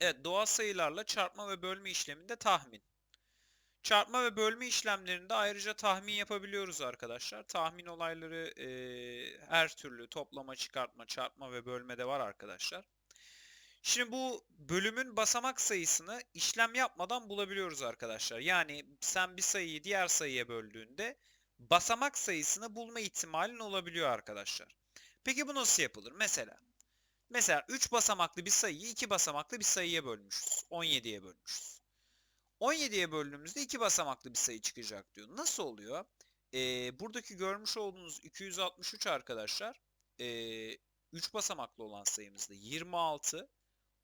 Evet, doğal sayılarla çarpma ve bölme işleminde tahmin. Çarpma ve bölme işlemlerinde ayrıca tahmin yapabiliyoruz arkadaşlar. Tahmin olayları eee, her türlü toplama, çıkartma, çarpma ve bölmede var arkadaşlar. Şimdi bu bölümün basamak sayısını işlem yapmadan bulabiliyoruz arkadaşlar. Yani sen bir sayıyı diğer sayıya böldüğünde basamak sayısını bulma ihtimalin olabiliyor arkadaşlar. Peki bu nasıl yapılır? Mesela Mesela 3 basamaklı bir sayıyı 2 basamaklı bir sayıya bölmüşüz. 17'ye bölmüşüz. 17'ye böldüğümüzde 2 basamaklı bir sayı çıkacak diyor. Nasıl oluyor? Ee, buradaki görmüş olduğunuz 263 arkadaşlar 3 basamaklı olan sayımızda 26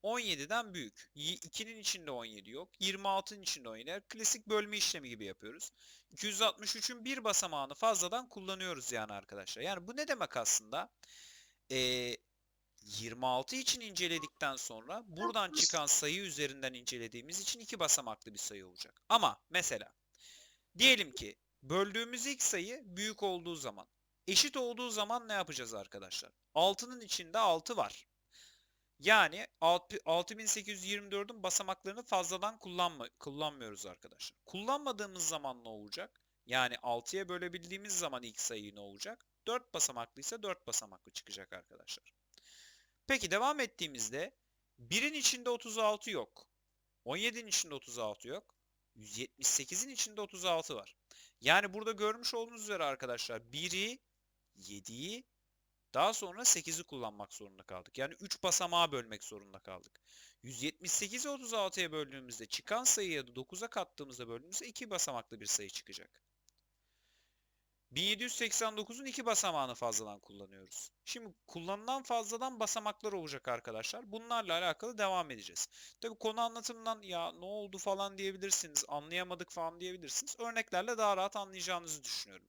17'den büyük. 2'nin içinde 17 yok. 26'nın içinde 17. Yani klasik bölme işlemi gibi yapıyoruz. 263'ün bir basamağını fazladan kullanıyoruz yani arkadaşlar. Yani bu ne demek aslında? Ee, 26 için inceledikten sonra buradan çıkan sayı üzerinden incelediğimiz için iki basamaklı bir sayı olacak. Ama mesela diyelim ki böldüğümüz ilk sayı büyük olduğu zaman eşit olduğu zaman ne yapacağız arkadaşlar? 6'nın içinde 6 var. Yani 6824'ün basamaklarını fazladan kullanma, kullanmıyoruz arkadaşlar. Kullanmadığımız zaman ne olacak? Yani 6'ya bölebildiğimiz zaman ilk sayı ne olacak? 4 basamaklı ise 4 basamaklı çıkacak arkadaşlar. Peki devam ettiğimizde 1'in içinde 36 yok. 17'nin içinde 36 yok. 178'in içinde 36 var. Yani burada görmüş olduğunuz üzere arkadaşlar 1'i, 7'yi, daha sonra 8'i kullanmak zorunda kaldık. Yani 3 basamağa bölmek zorunda kaldık. 178'i 36'ya böldüğümüzde çıkan sayıya da 9'a kattığımızda böldüğümüzde 2 basamaklı bir sayı çıkacak. 1789'un iki basamağını fazladan kullanıyoruz. Şimdi kullanılan fazladan basamaklar olacak arkadaşlar. Bunlarla alakalı devam edeceğiz. Tabi konu anlatımından ya ne oldu falan diyebilirsiniz, anlayamadık falan diyebilirsiniz. Örneklerle daha rahat anlayacağınızı düşünüyorum.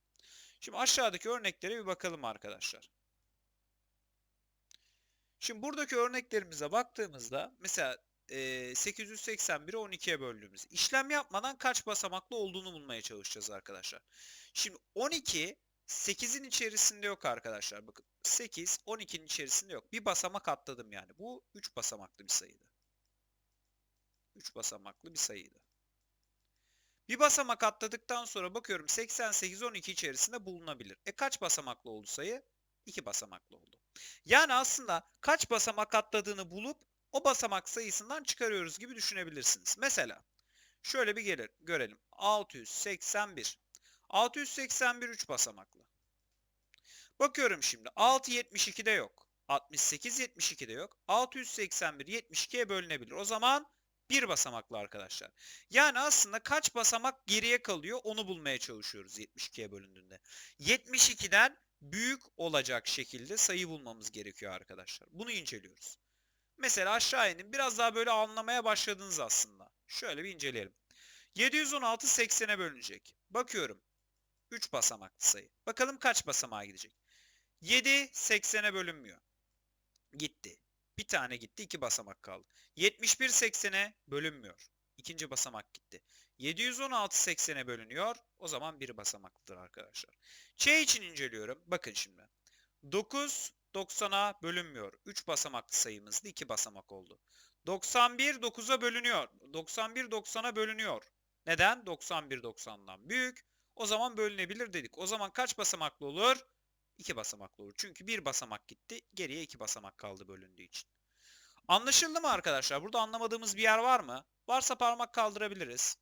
Şimdi aşağıdaki örneklere bir bakalım arkadaşlar. Şimdi buradaki örneklerimize baktığımızda mesela 881'i 12'ye böldüğümüz işlem yapmadan kaç basamaklı olduğunu bulmaya çalışacağız arkadaşlar. Şimdi 12 8'in içerisinde yok arkadaşlar. Bakın 8 12'nin içerisinde yok. Bir basamak atladım yani. Bu 3 basamaklı bir sayıydı. 3 basamaklı bir sayıydı. Bir basamak atladıktan sonra bakıyorum 88 12 içerisinde bulunabilir. E kaç basamaklı oldu sayı? 2 basamaklı oldu. Yani aslında kaç basamak atladığını bulup o basamak sayısından çıkarıyoruz gibi düşünebilirsiniz. Mesela şöyle bir gelir, görelim. 681. 681 3 basamaklı. Bakıyorum şimdi 6 72'de yok. 68 72'de yok. 681 72'ye bölünebilir. O zaman bir basamaklı arkadaşlar. Yani aslında kaç basamak geriye kalıyor onu bulmaya çalışıyoruz 72'ye bölündüğünde. 72'den büyük olacak şekilde sayı bulmamız gerekiyor arkadaşlar. Bunu inceliyoruz. Mesela aşağı inin. Biraz daha böyle anlamaya başladınız aslında. Şöyle bir inceleyelim. 716 80'e bölünecek. Bakıyorum. 3 basamaklı sayı. Bakalım kaç basamağa gidecek. 7 80'e bölünmüyor. Gitti. Bir tane gitti. 2 basamak kaldı. 71 80'e bölünmüyor. İkinci basamak gitti. 716 80'e bölünüyor. O zaman bir basamaklıdır arkadaşlar. Ç için inceliyorum. Bakın şimdi. 9 90'a bölünmüyor. 3 basamaklı sayımızdı. 2 basamak oldu. 91 9'a bölünüyor. 91 90'a bölünüyor. Neden? 91 90'dan büyük. O zaman bölünebilir dedik. O zaman kaç basamaklı olur? 2 basamaklı olur. Çünkü bir basamak gitti. Geriye 2 basamak kaldı bölündüğü için. Anlaşıldı mı arkadaşlar? Burada anlamadığımız bir yer var mı? Varsa parmak kaldırabiliriz.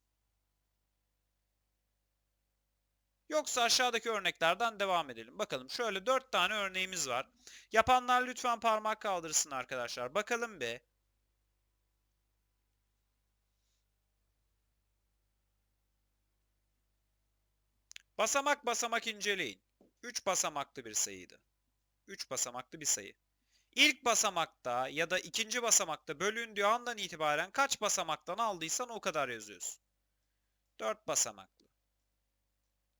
Yoksa aşağıdaki örneklerden devam edelim. Bakalım şöyle 4 tane örneğimiz var. Yapanlar lütfen parmak kaldırsın arkadaşlar. Bakalım be. Basamak basamak inceleyin. 3 basamaklı bir sayıydı. 3 basamaklı bir sayı. İlk basamakta ya da ikinci basamakta bölündüğü andan itibaren kaç basamaktan aldıysan o kadar yazıyorsun. 4 basamaklı.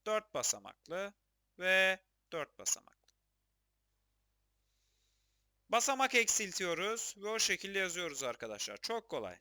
4 basamaklı ve 4 basamaklı. Basamak eksiltiyoruz ve o şekilde yazıyoruz arkadaşlar. Çok kolay.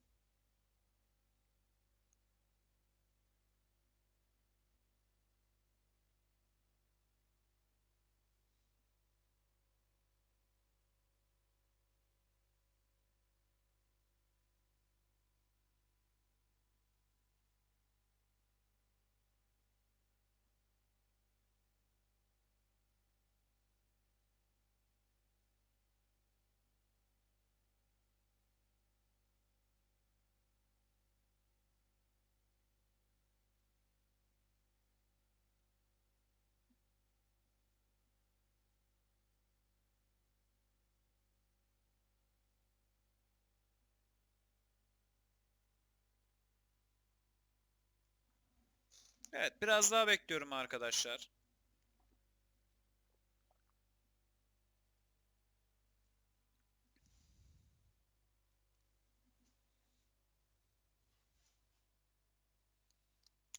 Evet biraz daha bekliyorum arkadaşlar.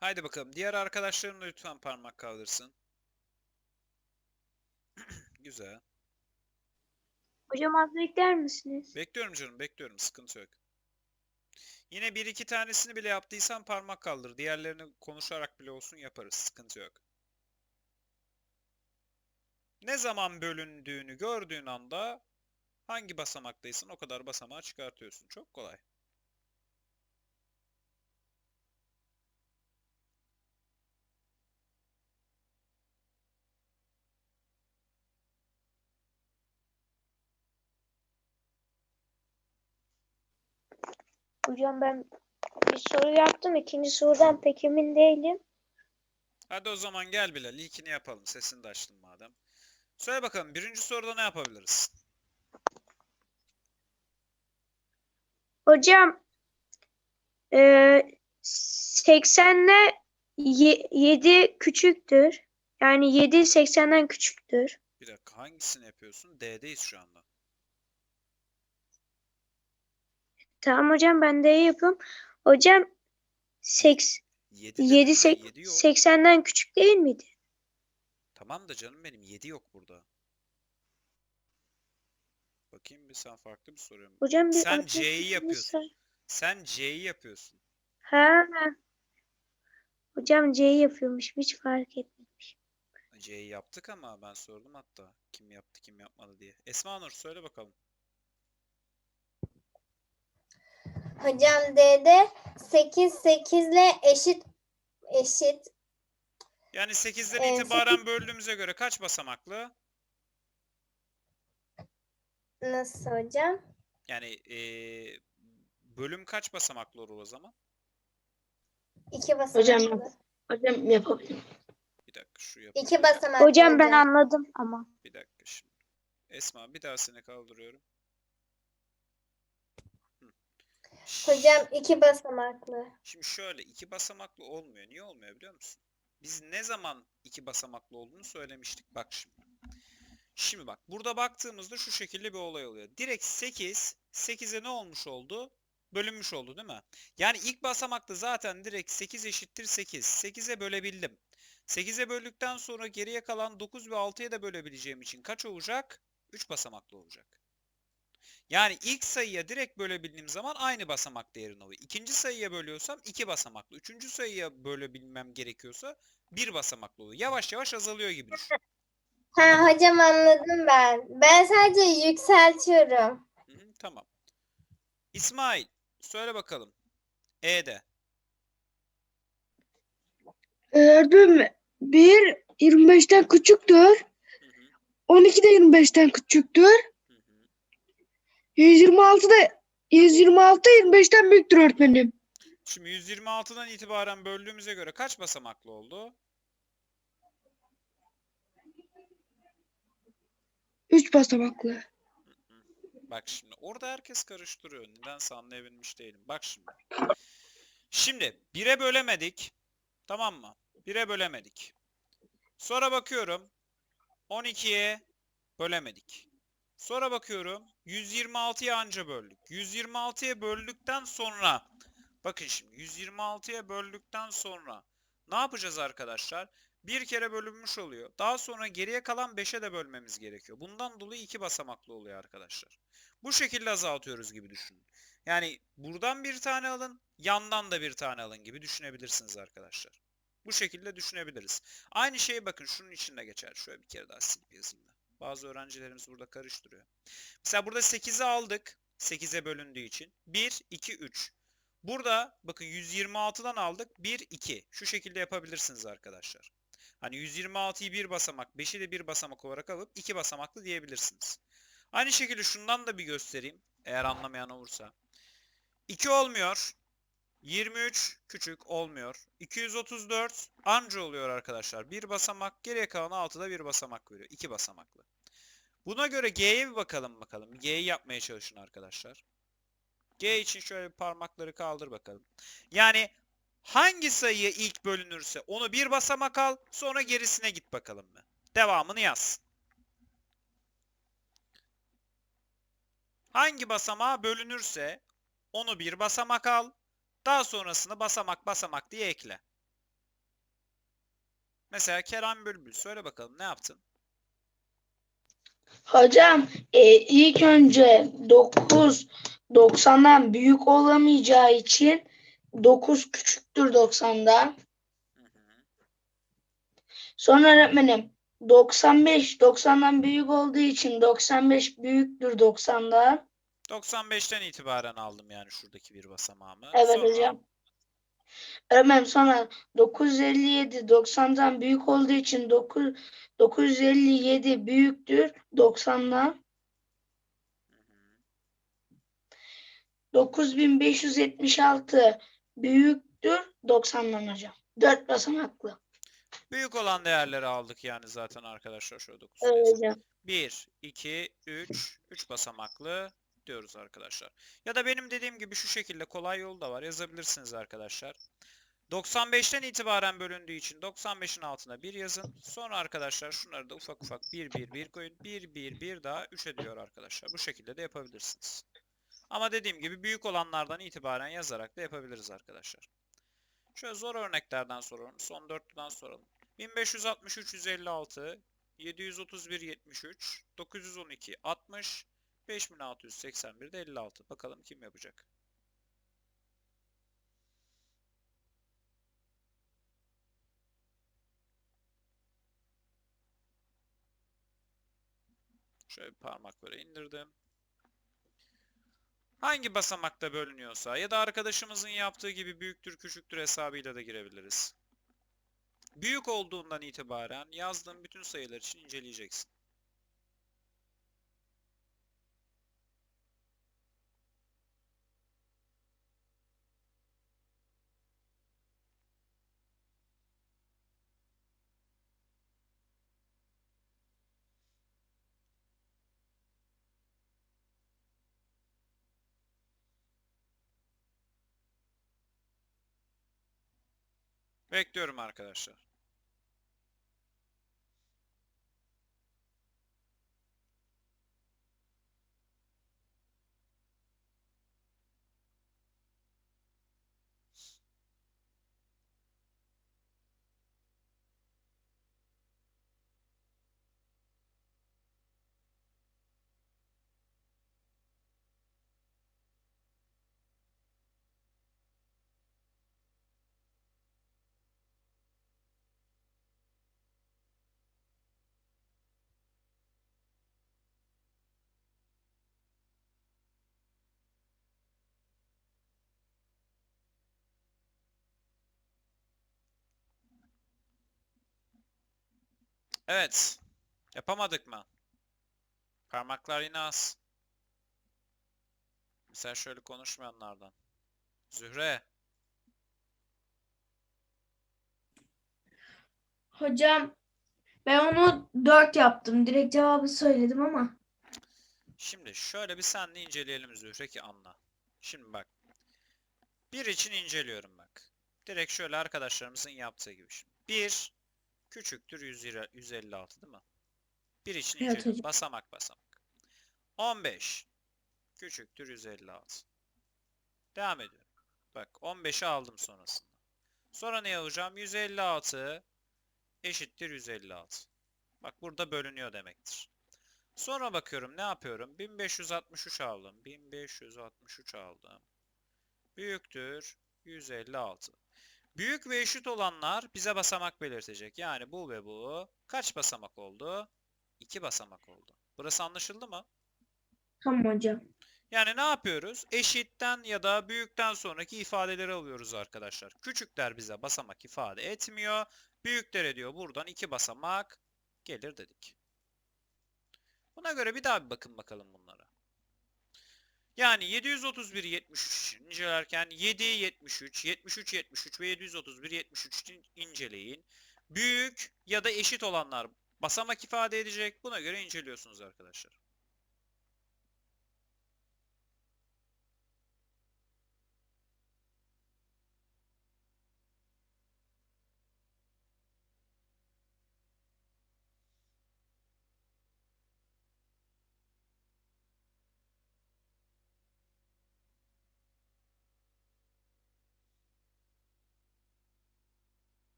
Haydi bakalım. Diğer arkadaşlarım da lütfen parmak kaldırsın. Güzel. Hocam az bekler misiniz? Bekliyorum canım, bekliyorum. Sıkıntı yok. Yine bir iki tanesini bile yaptıysan parmak kaldır. Diğerlerini konuşarak bile olsun yaparız. Sıkıntı yok. Ne zaman bölündüğünü gördüğün anda hangi basamaktaysın o kadar basamağı çıkartıyorsun. Çok kolay. Hocam ben bir soru yaptım. İkinci sorudan pek emin değilim. Hadi o zaman gel Bilal. İlkini yapalım. Sesini de açtım madem. Söyle bakalım birinci soruda ne yapabiliriz? Hocam eee 80 ile 7 küçüktür. Yani 7 80'den küçüktür. Bir dakika hangisini yapıyorsun? D'deyiz şu anda. Tamam hocam ben de iyi yapıyorum. Hocam 8, 7 7, dedim ben, 7 yok. 80'den küçük değil miydi? Tamam da canım benim 7 yok burada. Bakayım bir sen farklı bir soruyorum. Hocam bir Sen C'yi yapıyorsun. Sen C'yi yapıyorsun. Ha. Hocam C'yi yapıyormuş. Hiç fark etmemiş. C'yi yaptık ama ben sordum hatta. Kim yaptı kim yapmadı diye. Esma Nur söyle bakalım. Hocam D'de 8 8 ile eşit eşit Yani 8'den Ee, itibaren böldüğümüze göre kaç basamaklı? nasıl hocam? Yani eee, bölüm kaç basamaklı olur o zaman? 2 basamaklı. Hocam hocam yapabilirim. Bir dakika şu yapalım. 2 basamaklı. Hocam ben anladım ama. Bir dakika şimdi. Esma bir daha seni kaldırıyorum. Hı. Hocam 2 basamaklı. Şimdi şöyle iki basamaklı olmuyor. Niye olmuyor biliyor musun? Biz ne zaman iki basamaklı olduğunu söylemiştik. Bak şimdi. Şimdi bak burada baktığımızda şu şekilde bir olay oluyor. Direkt 8, 8'e ne olmuş oldu? Bölünmüş oldu değil mi? Yani ilk basamakta zaten direkt 8 eşittir 8. 8'e bölebildim. 8'e böldükten sonra geriye kalan 9 ve 6'ya da bölebileceğim için kaç olacak? 3 basamaklı olacak. Yani ilk sayıya direkt bölebildiğim zaman aynı basamak değerini alıyor. İkinci sayıya bölüyorsam iki basamaklı. Üçüncü sayıya bölebilmem gerekiyorsa bir basamaklı oluyor. Yavaş yavaş azalıyor gibi düşün. Ha hocam anladım ben. Ben sadece yükseltiyorum. Hı hı, tamam. İsmail söyle bakalım. E'de. Öğretmenim 1 25'ten küçüktür. Hı hı, 12 de 25'ten küçüktür. Hı hı. 126 da 126 25'ten büyüktür öğretmenim. Şimdi 126'dan itibaren böldüğümüze göre kaç basamaklı oldu? 3 basamaklı. Bak şimdi orada herkes karıştırıyor. Nedense anlayabilmiş değilim. Bak şimdi. Şimdi 1'e bölemedik. Tamam mı? 1'e bölemedik. Sonra bakıyorum 12'ye bölemedik. Sonra bakıyorum 126'ya anca böldük. 126'ya böldükten sonra bakın şimdi 126'ya böldükten sonra ne yapacağız arkadaşlar? Bir kere bölünmüş oluyor. Daha sonra geriye kalan 5'e de bölmemiz gerekiyor. Bundan dolayı iki basamaklı oluyor arkadaşlar. Bu şekilde azaltıyoruz gibi düşünün. Yani buradan bir tane alın, yandan da bir tane alın gibi düşünebilirsiniz arkadaşlar. Bu şekilde düşünebiliriz. Aynı şeyi bakın şunun içinde geçer. Şöyle bir kere daha silip yazayım. Bazı öğrencilerimiz burada karıştırıyor. Mesela burada 8'i aldık. 8'e bölündüğü için. 1, 2, 3. Burada bakın 126'dan aldık. 1, 2. Şu şekilde yapabilirsiniz arkadaşlar. Hani 126'yı bir basamak, 5'i de bir basamak olarak alıp iki basamaklı diyebilirsiniz. Aynı şekilde şundan da bir göstereyim. Eğer anlamayan olursa. 2 olmuyor. 23 küçük olmuyor. 234 anca oluyor arkadaşlar. Bir basamak geriye kalan 6'da bir basamak veriyor. 2 basamaklı. Buna göre G'ye bir bakalım bakalım. G'yi yapmaya çalışın arkadaşlar. G için şöyle parmakları kaldır bakalım. Yani Hangi sayıya ilk bölünürse onu bir basamak al, sonra gerisine git bakalım mı? Devamını yaz. Hangi basamağa bölünürse onu bir basamak al, daha sonrasını basamak basamak diye ekle. Mesela Kerem Bülbül söyle bakalım ne yaptın? Hocam e, ilk önce 9 90'dan büyük olamayacağı için 9 küçüktür 90'dan. Hı hı. Sonra öğretmenim 95 90'dan büyük olduğu için 95 büyüktür 90'dan. 95'ten itibaren aldım yani şuradaki bir basamağımı. Evet Sonra hocam. Öğretmenim sonra 957 90'dan büyük olduğu için 9 957 büyüktür 90'dan. Hı hı. 9576 büyüktür 90'dan hocam. 4 basamaklı. Büyük olan değerleri aldık yani zaten arkadaşlar şöyle 9 Evet hocam. 1, 2, 3, 3 basamaklı diyoruz arkadaşlar. Ya da benim dediğim gibi şu şekilde kolay yolu da var. Yazabilirsiniz arkadaşlar. 95'ten itibaren bölündüğü için 95'in altına 1 yazın. Sonra arkadaşlar şunları da ufak ufak 1, 1, 1 koyun. 1, 1, 1 daha 3 ediyor arkadaşlar. Bu şekilde de yapabilirsiniz. Ama dediğim gibi büyük olanlardan itibaren yazarak da yapabiliriz arkadaşlar. Şöyle zor örneklerden soralım. Son dörtlüden soralım. 1563 156 731 73 912 60 5681 de 56. Bakalım kim yapacak? Şöyle bir parmak böyle indirdim. Hangi basamakta bölünüyorsa ya da arkadaşımızın yaptığı gibi büyüktür küçüktür hesabıyla da girebiliriz. Büyük olduğundan itibaren yazdığın bütün sayılar için inceleyeceksin. Bekliyorum arkadaşlar. Evet. Yapamadık mı? Parmaklar yine az. Mesela şöyle konuşmayanlardan. Zühre. Hocam ben onu 4 yaptım. Direkt cevabı söyledim ama. Şimdi şöyle bir senle inceleyelim Zühre ki anla. Şimdi bak. Bir için inceliyorum bak. Direkt şöyle arkadaşlarımızın yaptığı gibi. Şimdi. Bir küçüktür 120 156 değil mi? Bir için Evet hocam. Basamak basamak. 15 küçüktür 156. Devam ediyorum. Bak 15'i aldım sonrasında. Sonra ne alacağım? 156 eşittir 156. Bak burada bölünüyor demektir. Sonra bakıyorum ne yapıyorum? 1563 aldım. 1563 aldım. Büyüktür 156. Büyük ve eşit olanlar bize basamak belirtecek. Yani bu ve bu kaç basamak oldu? 2 basamak oldu. Burası anlaşıldı mı? Tamam hocam. Yani ne yapıyoruz? Eşitten ya da büyükten sonraki ifadeleri alıyoruz arkadaşlar. Küçükler bize basamak ifade etmiyor. Büyükler ediyor. Buradan iki basamak gelir dedik. Buna göre bir daha bir bakın bakalım bunlara. Yani 731 73 incelerken 7 73 73 73 ve 731 73 inceleyin. Büyük ya da eşit olanlar basamak ifade edecek. Buna göre inceliyorsunuz arkadaşlar.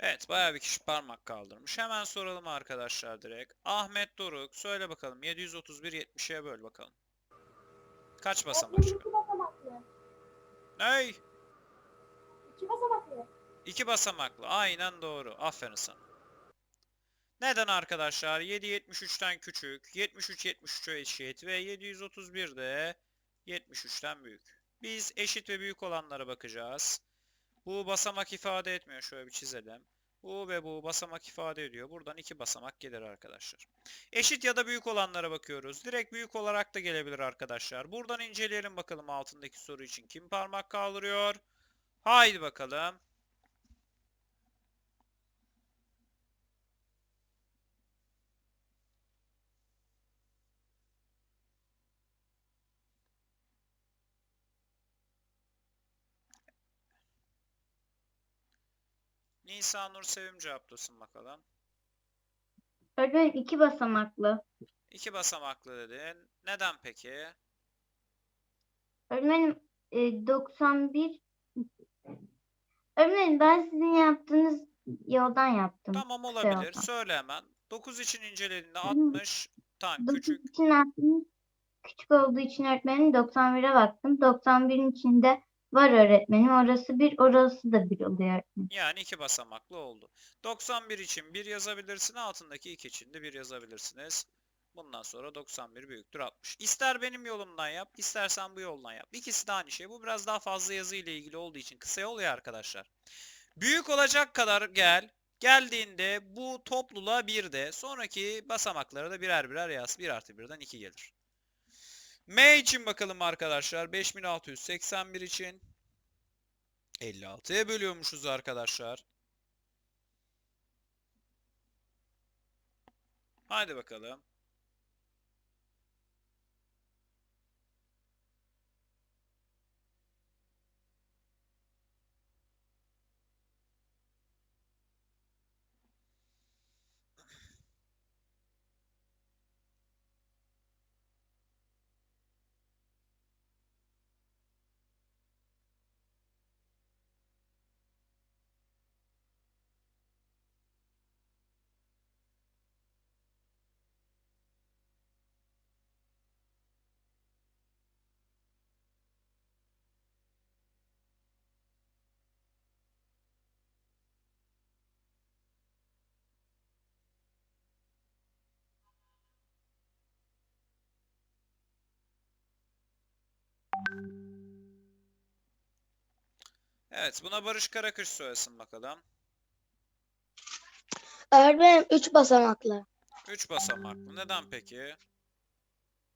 Evet bayağı bir kişi parmak kaldırmış. Hemen soralım arkadaşlar direkt. Ahmet Doruk söyle bakalım 731 70'e böl bakalım. Kaç basamak çıkar? İki basamaklı. Ney? İki basamaklı. İki basamaklı. Aynen doğru. Aferin sana. Neden arkadaşlar? 7 73'ten küçük, 73 73'e eşit ve 731 de 73'ten büyük. Biz eşit ve büyük olanlara bakacağız. Bu basamak ifade etmiyor. Şöyle bir çizelim. Bu ve bu basamak ifade ediyor. Buradan iki basamak gelir arkadaşlar. Eşit ya da büyük olanlara bakıyoruz. Direkt büyük olarak da gelebilir arkadaşlar. Buradan inceleyelim bakalım altındaki soru için kim parmak kaldırıyor. Haydi bakalım. Nisa Nur Sevim cevaplasın bakalım. Öğretmenim iki basamaklı. İki basamaklı dedin. Neden peki? Öğretmenim e, 91 Öğretmenim ben sizin yaptığınız yoldan yaptım. Tamam Kısa olabilir. yoldan. Söyle hemen. 9 için incelediğinde Hı. 60 tan 9 küçük. için yaptım. Küçük olduğu için öğretmenim 91'e baktım. 91'in içinde var öğretmenim. Orası bir, orası da bir oluyor öğretmenim. Yani iki basamaklı oldu. 91 için 1 yazabilirsin. Altındaki 2 için de 1 yazabilirsiniz. Bundan sonra 91 büyüktür 60. İster benim yolumdan yap, istersen bu yoldan yap. İkisi de aynı şey. Bu biraz daha fazla yazı ile ilgili olduğu için kısa yol ya arkadaşlar. Büyük olacak kadar gel. Geldiğinde bu topluluğa 1 de. Sonraki basamaklara da birer birer yaz. 1 artı 1'den 2 gelir. M için bakalım arkadaşlar. 5681 için 56'ya bölüyormuşuz arkadaşlar. Haydi bakalım. Evet, buna Barış Karakış söylesin bakalım. Öğretmenim 3 basamaklı. 3 basamaklı. Neden peki?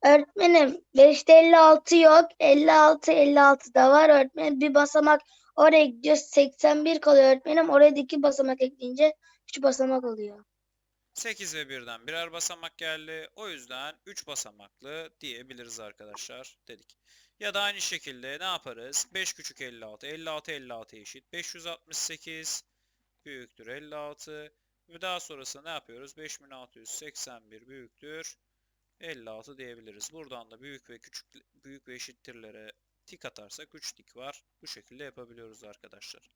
Öğretmenim 5'te 56 yok. 56 56 da var öğretmenim. Bir basamak oraya gidiyor 81 kalıyor öğretmenim. Oraya da 2 basamak ekleyince 3 basamak oluyor. 8 ve 1'den birer basamak geldi. O yüzden 3 basamaklı diyebiliriz arkadaşlar dedik. Ya da aynı şekilde ne yaparız? 5 küçük 56. 56 56 eşit. 568 büyüktür 56. Ve daha sonrasında ne yapıyoruz? 5681 büyüktür 56 diyebiliriz. Buradan da büyük ve küçük büyük ve eşittirlere tik atarsak 3 tik var. Bu şekilde yapabiliyoruz arkadaşlar.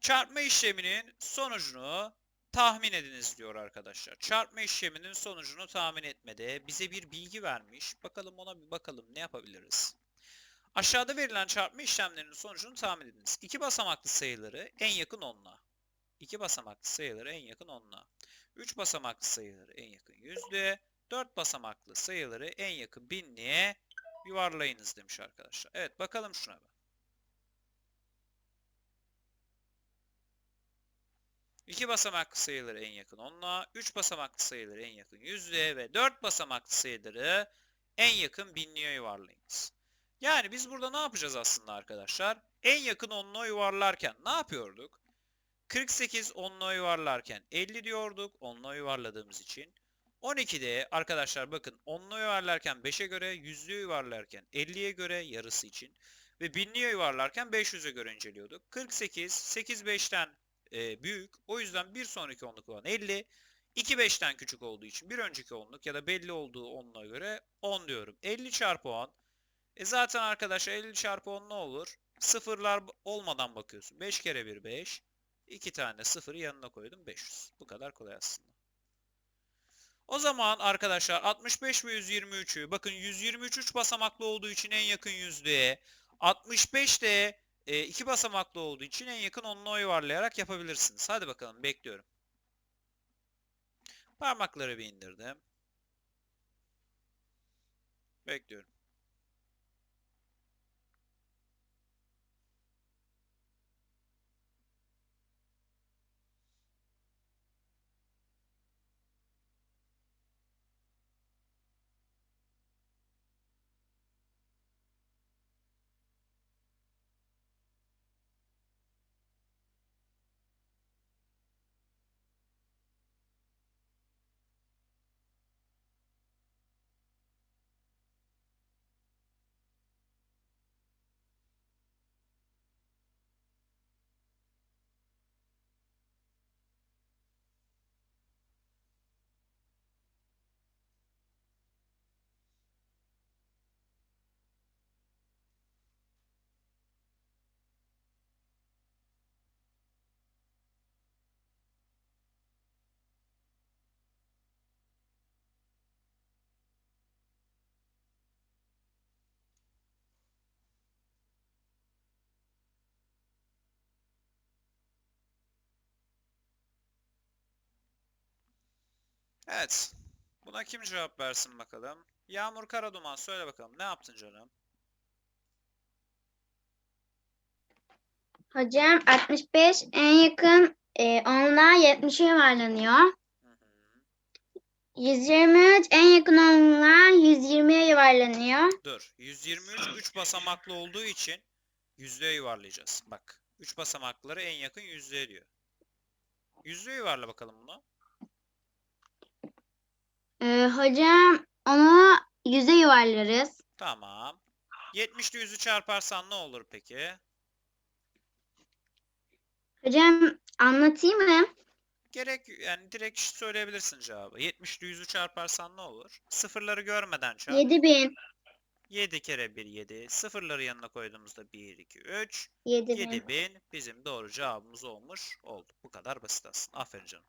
Çarpma işleminin sonucunu tahmin ediniz diyor arkadaşlar. Çarpma işleminin sonucunu tahmin etmede bize bir bilgi vermiş. Bakalım ona bir bakalım ne yapabiliriz. Aşağıda verilen çarpma işlemlerinin sonucunu tahmin ediniz. İki basamaklı sayıları en yakın onla. İki basamaklı sayıları en yakın onla. Üç basamaklı sayıları en yakın yüzlüğe. Dört basamaklı sayıları en yakın binliğe yuvarlayınız demiş arkadaşlar. Evet bakalım şuna bir. İki basamaklı sayıları en yakın onla, üç basamaklı sayıları en yakın yüzlüğe ve dört basamaklı sayıları en yakın binliğe yuvarlayınız. Yani biz burada ne yapacağız aslında arkadaşlar? En yakın onluğa yuvarlarken ne yapıyorduk? 48 onluğa yuvarlarken 50 diyorduk onluğa yuvarladığımız için. 12'de arkadaşlar bakın onluğa yuvarlarken 5'e göre, yüzlüğe yuvarlarken 50'ye göre yarısı için ve binliğe yuvarlarken 500'e göre inceliyorduk. 48, 8 5'ten e, büyük. O yüzden bir sonraki onluk olan 50. 2 5'ten küçük olduğu için bir önceki onluk ya da belli olduğu onluğa göre 10 diyorum. 50 çarpı 10. E zaten arkadaşlar 50 çarpı 10 ne olur? Sıfırlar olmadan bakıyorsun. 5 kere 1 5. 2 tane sıfırı yanına koydum 500. Bu kadar kolay aslında. O zaman arkadaşlar 65 ve 123'ü bakın 123 3 basamaklı olduğu için en yakın yüzdeye 65 de 2 basamaklı olduğu için en yakın onluğa yuvarlayarak yapabilirsiniz. Hadi bakalım bekliyorum. Parmakları bir indirdim. Bekliyorum. Evet. Buna kim cevap versin bakalım? Yağmur Karaduman söyle bakalım. Ne yaptın canım? Hocam 65 en yakın e, onluğa 70'e yuvarlanıyor. Hı hı. 123 en yakın onluğa 120'ye yuvarlanıyor. Dur. 123 3 basamaklı olduğu için yüzlüğe yuvarlayacağız. Bak. 3 basamakları en yakın yüzlüğe diyor. Yüzlüğe yuvarla bakalım bunu. E, hocam onu 100'e yuvarlarız. Tamam. 70 ile 100'ü çarparsan ne olur peki? Hocam anlatayım mı? Gerek yani direkt söyleyebilirsin cevabı. 70 ile 100'ü çarparsan ne olur? Sıfırları görmeden çarp. 7000. 7 kere 1 7. Sıfırları yanına koyduğumuzda 1 2 3. 7000. 7000 bizim doğru cevabımız olmuş oldu. Bu kadar basit aslında. Aferin canım.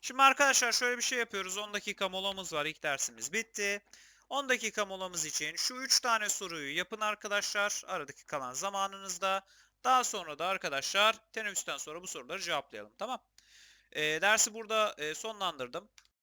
Şimdi arkadaşlar şöyle bir şey yapıyoruz. 10 dakika molamız var. İlk dersimiz bitti. 10 dakika molamız için şu 3 tane soruyu yapın arkadaşlar. Aradaki kalan zamanınızda. Daha sonra da arkadaşlar teneffüsten sonra bu soruları cevaplayalım. Tamam. Ee, dersi burada e, sonlandırdım.